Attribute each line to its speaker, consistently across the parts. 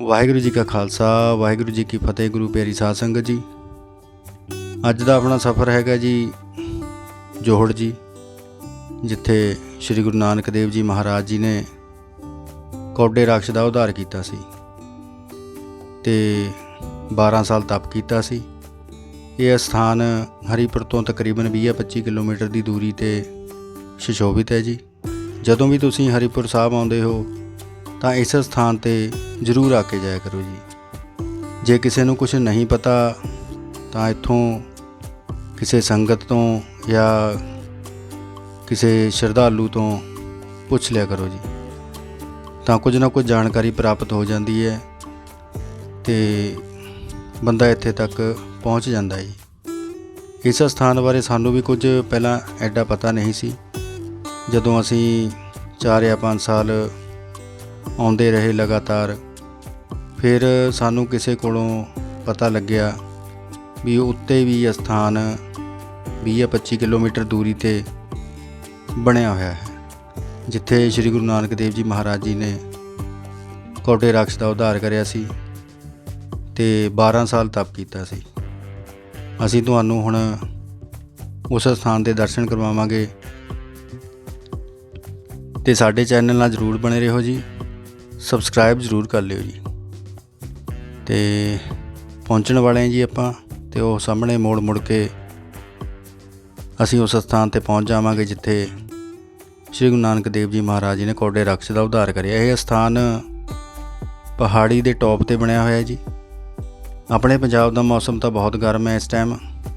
Speaker 1: ਵਾਹਿਗੁਰੂ ਜੀ ਕਾ ਖਾਲਸਾ, ਵਾਹਿਗੁਰੂ ਜੀ ਕੀ ਫਤਿਹ, ਗੁਰੂ ਪਿਆਰੀ ਸਾਧ ਸੰਗਤ ਜੀ। ਅੱਜ ਦਾ ਆਪਣਾ ਸਫ਼ਰ ਹੈਗਾ ਜੀ ਜੋਹੜ ਜੀ, ਜਿੱਥੇ ਸ੍ਰੀ ਗੁਰੂ ਨਾਨਕ ਦੇਵ ਜੀ ਮਹਾਰਾਜ ਜੀ ਨੇ ਕੌਡੇ ਰਾਖਸ਼ ਦਾ ਉਧਾਰ ਕੀਤਾ ਸੀ ਤੇ 12 ਸਾਲ ਤਪ ਕੀਤਾ ਸੀ। ਇਹ ਸਥਾਨ ਹਰੀਪੁਰ ਤੋਂ ਤਕਰੀਬਨ 20-25 ਕਿਲੋਮੀਟਰ ਦੀ ਦੂਰੀ ਤੇ ਸ਼ਿਸ਼ੋਭਿਤ ਹੈ ਜੀ। ਜਦੋਂ ਵੀ ਤੁਸੀਂ ਹਰੀਪੁਰ ਸਾਹਿਬ ਆਉਂਦੇ ਹੋ ਤਾਂ ਇਸ ਸਥਾਨ ਤੇ ਜ਼ਰੂਰ ਆ ਕੇ ਜਾਇਆ ਕਰੋ ਜੀ। ਜੇ ਕਿਸੇ ਨੂੰ ਕੁਝ ਨਹੀਂ ਪਤਾ, ਤਾਂ ਇੱਥੋਂ ਕਿਸੇ ਸੰਗਤ ਤੋਂ ਜਾਂ ਕਿਸੇ ਸ਼ਰਧਾਲੂ ਤੋਂ ਪੁੱਛ ਲਿਆ ਕਰੋ ਜੀ। ਤਾਂ ਕੁਝ ਨਾ ਕੁਝ ਜਾਣਕਾਰੀ ਪ੍ਰਾਪਤ ਹੋ ਜਾਂਦੀ ਹੈ ਤੇ ਬੰਦਾ ਇੱਥੇ ਤੱਕ ਪਹੁੰਚ ਜਾਂਦਾ ਹੈ ਜੀ। ਇਸ ਸਥਾਨ ਬਾਰੇ ਸਾਨੂੰ ਵੀ ਕੁਝ ਪਹਿਲਾਂ ਐਡਾ ਪਤਾ ਨਹੀਂ ਸੀ। ਜਦੋਂ ਅਸੀਂ 4 ਜਾਂ 5 ਸਾਲ ਆਉਂਦੇ ਰਹੇ ਲਗਾਤਾਰ। ਫਿਰ ਸਾਨੂੰ ਕਿਸੇ ਕੋਲੋਂ ਪਤਾ ਲੱਗਿਆ ਵੀ ਉੱਤੇ ਵੀ ਇਹ ਸਥਾਨ 20 ਜਾਂ 25 ਕਿਲੋਮੀਟਰ ਦੂਰੀ ਤੇ ਬਣਿਆ ਹੋਇਆ ਹੈ, ਜਿੱਥੇ ਸ੍ਰੀ ਗੁਰੂ ਨਾਨਕ ਦੇਵ ਜੀ ਮਹਾਰਾਜ ਜੀ ਨੇ ਕੌਡੇ ਰਾਖਸ਼ ਦਾ ਉਧਾਰ ਕਰਿਆ ਸੀ ਤੇ 12 ਸਾਲ ਤਪ ਕੀਤਾ ਸੀ। ਅਸੀਂ ਤੁਹਾਨੂੰ ਹੁਣ ਉਸ ਸਥਾਨ ਦੇ ਦਰਸ਼ਨ ਕਰਵਾਵਾਂਗੇ ਤੇ ਸਾਡੇ ਚੈਨਲ ਨਾਲ ਜਰੂਰ ਬਣੇ ਰਹੋ ਜੀ। ਸਬਸਕ੍ਰਾਈਬ ਜਰੂਰ ਕਰ ਲਿਓ ਜੀ। ਤੇ ਪਹੁੰਚਣ ਵਾਲੇ ਹਾਂ ਜੀ ਆਪਾਂ, ਤੇ ਉਹ ਸਾਹਮਣੇ ਮੋੜ ਮੁੜ ਕੇ ਅਸੀਂ ਉਸ ਸਥਾਨ ਤੇ ਪਹੁੰਚ ਜਾਵਾਂਗੇ ਜਿੱਥੇ ਸ੍ਰੀ ਗੁਰੂ ਨਾਨਕ ਦੇਵ ਜੀ ਮਹਾਰਾਜ ਜੀ ਨੇ ਕੋਡੇ ਰਕਸ਼ ਦਾ ਉਧਾਰ ਕਰਿਆ। ਇਹ ਸਥਾਨ ਪਹਾੜੀ ਦੇ ਟੌਪ ਤੇ ਬਣਿਆ ਹੋਇਆ ਹੈ ਜੀ। ਆਪਣੇ ਪੰਜਾਬ ਦਾ ਮੌਸਮ ਤਾਂ ਬਹੁਤ ਗਰਮ ਹੈ ਇਸ ਟਾਈਮ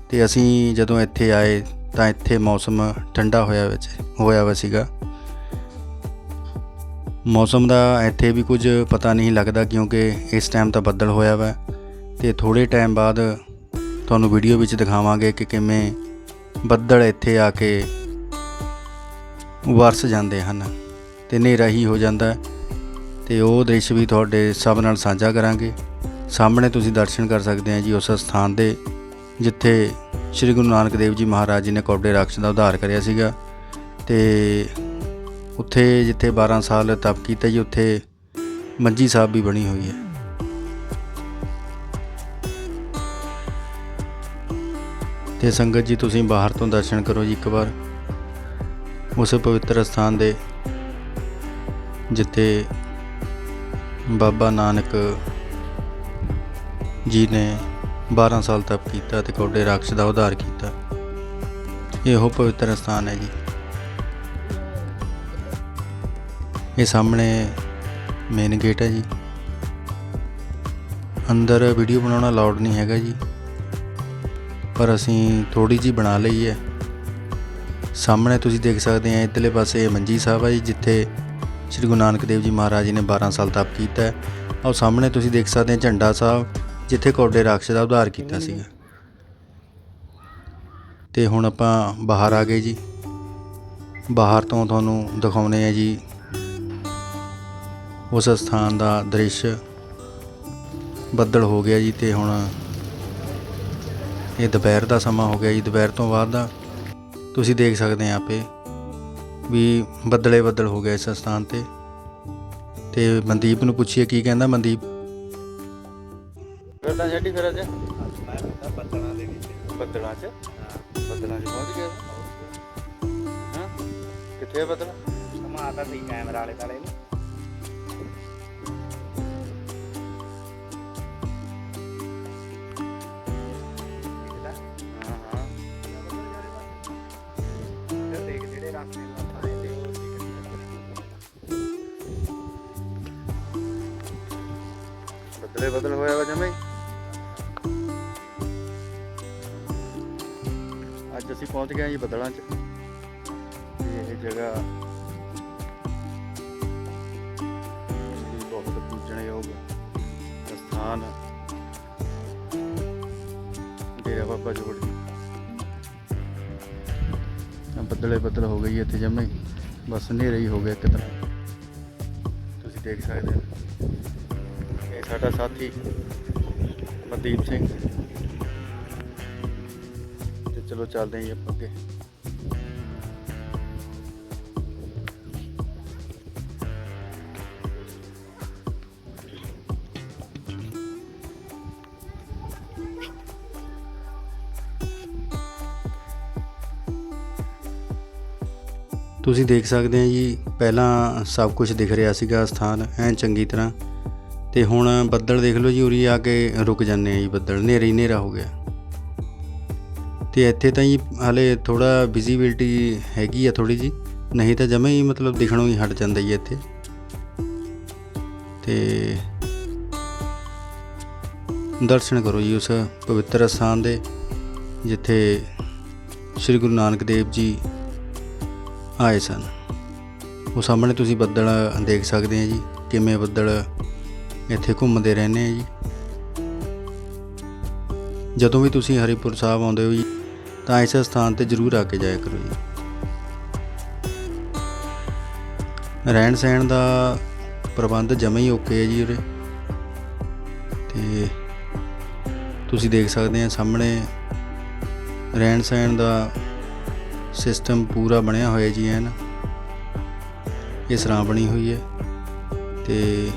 Speaker 1: ਤੇ ਅਸੀਂ ਜਦੋਂ ਇੱਥੇ ਆਏ ਤਾਂ ਇੱਥੇ ਮੌਸਮ ਠੰਡਾ ਹੋਇਆ ਵਿੱਚ ਹੋਇਆ ਵਾ ਸੀਗਾ। ਮੌਸਮ ਦਾ ਇੱਥੇ ਵੀ ਕੁਝ ਪਤਾ ਨਹੀਂ ਲੱਗਦਾ ਕਿਉਂਕਿ ਇਸ ਟਾਈਮ ਤਾਂ ਬੱਦਲ ਹੋਇਆ ਵਾ ਤੇ ਥੋੜੇ ਟਾਈਮ ਬਾਅਦ ਤੁਹਾਨੂੰ ਵੀਡੀਓ ਵਿੱਚ ਦਿਖਾਵਾਂਗੇ ਕਿ ਕਿਵੇਂ ਬੱਦਲ ਇੱਥੇ ਆ ਕੇ ਵਰਸ ਜਾਂਦੇ ਹਨ ਤੇ ਹਨੇਰਾ ਹੀ ਹੋ ਜਾਂਦਾ ਹੈ ਤੇ ਉਹ ਦ੍ਰਿਸ਼ ਵੀ ਤੁਹਾਡੇ ਸਭ ਨਾਲ ਸਾਂਝਾ ਕਰਾਂਗੇ। ਸਾਹਮਣੇ ਤੁਸੀਂ ਦਰਸ਼ਨ ਕਰ ਸਕਦੇ ਆ ਜੀ ਉਸ ਸਥਾਨ ਦੇ, ਜਿੱਥੇ ਸ੍ਰੀ ਗੁਰੂ ਨਾਨਕ ਦੇਵ ਜੀ ਮਹਾਰਾਜ ਜੀ ਨੇ ਕੌਡੇ ਰਾਖਸ਼ ਦਾ ਉਧਾਰ ਕਰਿਆ ਸੀਗਾ ਤੇ ਉੱਥੇ ਜਿੱਥੇ 12 ਸਾਲ ਤਪ ਕੀਤਾ ਜੀ, ਉੱਥੇ ਮੰਜੀ ਸਾਹਿਬ ਵੀ ਬਣੀ ਹੋਈ ਹੈ। ਤੇ ਸੰਗਤ ਜੀ, ਤੁਸੀਂ ਬਾਹਰ ਤੋਂ ਦਰਸ਼ਨ ਕਰੋ ਜੀ ਇੱਕ ਵਾਰ। ਉਸ ਪਵਿੱਤਰ ਸਥਾਨ ਦੇ ਜਿੱਥੇ ਬਾਬਾ ਨਾਨਕ ਜੀ ਨੇ 12 ਸਾਲ ਤਪ ਕੀਤਾ ਤੇ ਕੋਡੇ ਰਾਖਸ਼ ਦਾ ਉਧਾਰ ਕੀਤਾ। ਇਹੋ ਪਵਿੱਤਰ ਸਥਾਨ ਹੈ ਜੀ। ਇਹ ਸਾਹਮਣੇ ਮੇਨ ਗੇਟ ਹੈ ਜੀ। ਅੰਦਰ ਵੀਡੀਓ ਬਣਾਉਣਾ ਅਲਾਉਡ ਨਹੀਂ ਹੈਗਾ ਜੀ। ਪਰ ਅਸੀਂ ਥੋੜੀ ਜੀ ਬਣਾ ਲਈ ਹੈ। ਸਾਹਮਣੇ ਤੁਸੀਂ ਦੇਖ ਸਕਦੇ ਆ, ਇਧਰਲੇ ਪਾਸੇ ਮੰਜੀ ਸਾਹਿਬ ਹੈ ਜੀ, ਜਿੱਥੇ ਸ੍ਰੀ ਗੁਰੂ ਨਾਨਕ ਦੇਵ ਜੀ ਮਹਾਰਾਜ ਜੀ ਨੇ 12 ਸਾਲ ਤਪ ਕੀਤਾ ਹੈ। ਔਰ ਸਾਹਮਣੇ ਤੁਸੀਂ ਦੇਖ ਸਕਦੇ ਆ ਝੰਡਾ ਸਾਹਿਬ, ਜਿੱਥੇ ਕੌਡੇ ਰਾਖਸ਼ ਦਾ ਉਧਾਰ ਕੀਤਾ ਸੀਗਾ। ਤੇ ਹੁਣ ਆਪਾਂ ਬਾਹਰ ਆ ਗਏ ਜੀ। ਬਾਹਰ ਤੋਂ ਤੁਹਾਨੂੰ ਦਿਖਾਉਨੇ ਆ ਜੀ ਉਸ ਸਥਾਨ ਦਾ ਦ੍ਰਿਸ਼ ਬੱਦਲ ਹੋ ਗਿਆ ਜੀ ਤੇ ਹੁਣ ਇਹ ਦੁਪਹਿਰ ਦਾ ਸਮਾਂ ਹੋ ਗਿਆ ਜੀ ਦੁਪਹਿਰ ਤੋਂ ਬਾਅਦ ਦਾ। ਤੁਸੀਂ ਦੇਖ ਸਕਦੇ ਆ ਆਪੇ ਵੀ ਬੱਦਲੇ ਬੱਦਲ ਹੋ ਗਿਆ ਇਸ ਸਥਾਨ ਤੇ। ਤੇ ਮਨਦੀਪ ਨੂੰ ਪੁੱਛੀਏ ਕੀ ਕਹਿੰਦਾ ਮਨਦੀਪ? ਫਿਰ ਤਾਂ ਛੱਡੀ ਫਿਰ ਅੱਜ?
Speaker 2: ਬੱਦਲਾਂ ਦੇ ਵਿੱਚ।
Speaker 1: ਬੱਦਲਾਂ 'ਚ ਬੱਦਲਾਂ 'ਚ ਪਹੁੰਚ ਗਿਆ। ਹਾਂ। ਕਿੱਥੇ ਆ ਬੱਦਲ?
Speaker 2: ਸਮਾਤਾ ਸੀ ਕੈਮਰਾ ਵਾਲੇ ਕਾਲੇ ਨੂੰ।
Speaker 1: ਬੱਦਲੇ ਬੱਦਲ ਹੋਇਆ ਵਾ ਜਮੇ। ਅੱਜ ਅਸੀਂ ਪਹੁੰਚ ਗਏ ਜੀ ਬੱਦਲਾਂ 'ਚ। ਇਹ ਜਗ੍ਹਾ ਬਹੁਤ ਪੂਜਣਯੋਗ ਸਥਾਨ ਡੇਰਾ ਬਾਬਾ ਜੋੜ ਜੀ। ਬੱਦਲੇ ਬੱਦਲ ਹੋ ਗਈ ਇੱਥੇ ਜਮੇ। ਬਸ ਹਨੇਰਾ ਹੀ ਹੋ ਗਿਆ ਇੱਕ ਤਰ੍ਹਾਂ। ਤੁਸੀਂ ਦੇਖ ਸਕਦੇ ਹੋ। ਸਾਡਾ ਸਾਥੀ ਮਨਦੀਪ ਸਿੰਘ। ਤੇ ਚਲੋ ਚੱਲਦੇ ਹਾਂ ਜੀ ਆਪਾਂ ਅੱਗੇ। ਤੁਸੀਂ ਦੇਖ ਸਕਦੇ ਆ ਜੀ, ਪਹਿਲਾਂ ਸਭ ਕੁਝ ਦਿਖ ਰਿਹਾ ਸੀਗਾ ਸਥਾਨ ਐਂ ਚੰਗੀ ਤਰ੍ਹਾਂ। ਤੇ ਹੁਣ ਬੱਦਲ ਦੇਖ ਲਓ ਜੀ, ਉਰੀ ਆ ਕੇ ਰੁਕ ਜਾਂਦੇ ਆ ਜੀ ਬੱਦਲ। ਹਨੇਰਾ ਹੀ ਹਨੇਰਾ ਹੋ ਗਿਆ। ਤੇ ਇੱਥੇ ਤਾਂ ਜੀ ਹਲੇ ਥੋੜਾ ਵਿਜ਼ਿਬਿਲਟੀ ਹੈਗੀ ਆ ਥੋੜੀ ਜੀ ਨਹੀਂ ਤਾਂ ਜਮੇ ਹੀ ਮਤਲਬ ਦਿਖਣੋਂ ਹੀ ਹਟ ਜਾਂਦਾ ਜੀ ਇੱਥੇ। ਤੇ ਦਰਸ਼ਨ ਕਰੋ ਜੀ ਉਸ ਪਵਿੱਤਰ ਸਥਾਨ ਦੇ, ਜਿੱਥੇ ਸ੍ਰੀ ਗੁਰੂ ਨਾਨਕ ਦੇਵ ਜੀ ਆਏ ਸਨ। ਉਹ ਸਾਹਮਣੇ ਤੁਸੀਂ ਬੱਦਲ ਦੇਖ ਸਕਦੇ ਆ ਜੀ, ਕਿਵੇਂ ਬੱਦਲ ਇੱਥੇ ਘੁੰਮਦੇ ਰਹਿੰਦੇ ਆ ਜੀ। ਜਦੋਂ ਵੀ ਤੁਸੀਂ ਹਰੀਪੁਰ ਸਾਹਿਬ ਆਉਂਦੇ ਹੋ ਜੀ, ਤਾਂ ਇਸ ਸਥਾਨ ਤੇ ਜ਼ਰੂਰ ਆ ਕੇ ਜਾਇਆ ਕਰੋ ਜੀ। ਰਹਿਣ ਸਹਿਣ ਦਾ ਪ੍ਰਬੰਧ ਜਮੇ ਹੀ ਓਕੇ ਹੈ ਜੀ ਉਰੇ। ਤੇ ਤੁਸੀਂ ਦੇਖ ਸਕਦੇ ਆ ਸਾਹਮਣੇ ਰਹਿਣ ਸਹਿਣ ਦਾ ਸਿਸਟਮ ਪੂਰਾ ਬਣਿਆ ਹੋਇਆ ਜੀ ਐਨ। ਇਹ ਸਰਾਂ ਬਣੀ ਹੋਈ ਹੈ। ਤੇ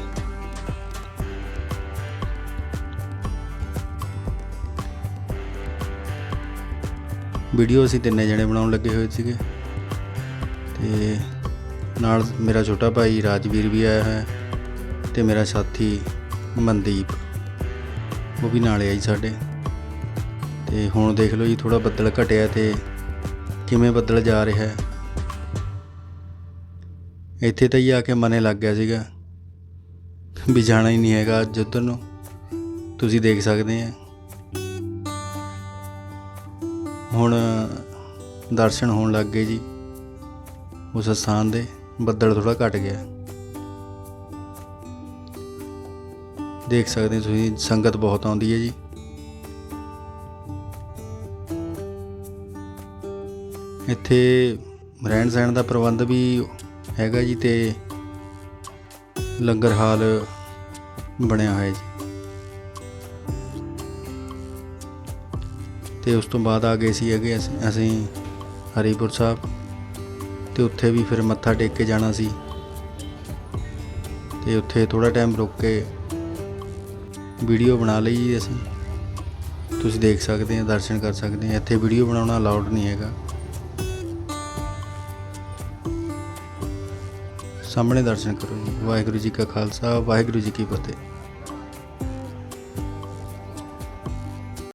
Speaker 1: ਵੀਡੀਓ ਅਸੀਂ ਤਿੰਨੇ ਜਣੇ ਬਣਾਉਣ ਲੱਗੇ ਹੋਏ ਸੀਗੇ। ਤੇ ਨਾਲ ਮੇਰਾ ਛੋਟਾ ਭਾਈ ਰਾਜਵੀਰ ਵੀ ਆਇਆ ਹੈ ਤੇ ਮੇਰਾ ਸਾਥੀ ਮਨਦੀਪ, ਉਹ ਵੀ ਨਾਲੇ ਆਈ ਸਾਡੇ। ਤੇ ਹੁਣ ਦੇਖ ਲਓ ਜੀ ਥੋੜਾ ਬੱਦਲ ਘਟਿਆ ਤੇ ਕਿਵੇਂ ਬੱਦਲ ਜਾ ਰਿਹਾ ਹੈ। ਇੱਥੇ ਤਾਂ ਹੀ ਆ ਕੇ ਮਨੇ ਲੱਗ ਗਿਆ ਸੀਗਾ ਵੀ ਜਾਣਾ ਹੀ ਨਹੀਂ ਹੈਗਾ ਅੱਜ ਉੱਧਰ ਨੂੰ। ਤੁਸੀਂ ਦੇਖ ਸਕਦੇ ਆ। ਹੁਣ ਦਰਸ਼ਨ ਹੋਣ ਲੱਗ ਗਏ ਜੀ। ਉਸ ਸਥਾਨ ਦੇ ਬੱਦਲ ਥੋੜਾ ਘਟ ਗਿਆ। ਦੇਖ ਸਕਦੇ ਤੁਸੀਂ, ਸੰਗਤ ਬਹੁਤ ਆਉਂਦੀ ਹੈ ਜੀ। ਇੱਥੇ ਰਹਿਣ ਸਹਿਣ ਦਾ ਪ੍ਰਬੰਧ ਵੀ ਹੈਗਾ ਜੀ ਤੇ ਲੰਗਰ ਹਾਲ ਬਣਿਆ ਹੋਇਆ ਜੀ। ਤੇ ਉਸ ਤੋਂ ਬਾਅਦ ਆ ਗਏ ਸੀ ਹੈਗੇ ਅਸੀਂ- ਅਸੀਂ ਹਰੀਪੁਰ ਸਾਹਿਬ ਤੇ ਉੱਥੇ ਵੀ ਫਿਰ ਮੱਥਾ ਟੇਕ ਕੇ ਜਾਣਾ ਸੀ। ਤੇ ਉੱਥੇ ਥੋੜਾ ਟਾਈਮ ਰੁਕ ਕੇ ਵੀਡੀਓ ਬਣਾ ਲਈ ਜੀ ਅਸੀਂ। ਤੁਸੀਂ ਦੇਖ ਸਕਦੇ ਆ, ਦਰਸ਼ਨ ਕਰ ਸਕਦੇ ਆ। ਇੱਥੇ ਵੀਡੀਓ ਬਣਾਉਣਾ ਅਲਾਉਡ ਨਹੀਂ ਹੈਗਾ। ਸਾਹਮਣੇ ਦਰਸ਼ਨ ਕਰੋ ਜੀ। ਵਾਹਿਗੁਰੂ ਜੀ ਕਾ ਖਾਲਸਾ, ਵਾਹਿਗੁਰੂ ਜੀ ਕੀ ਫਤਿਹ।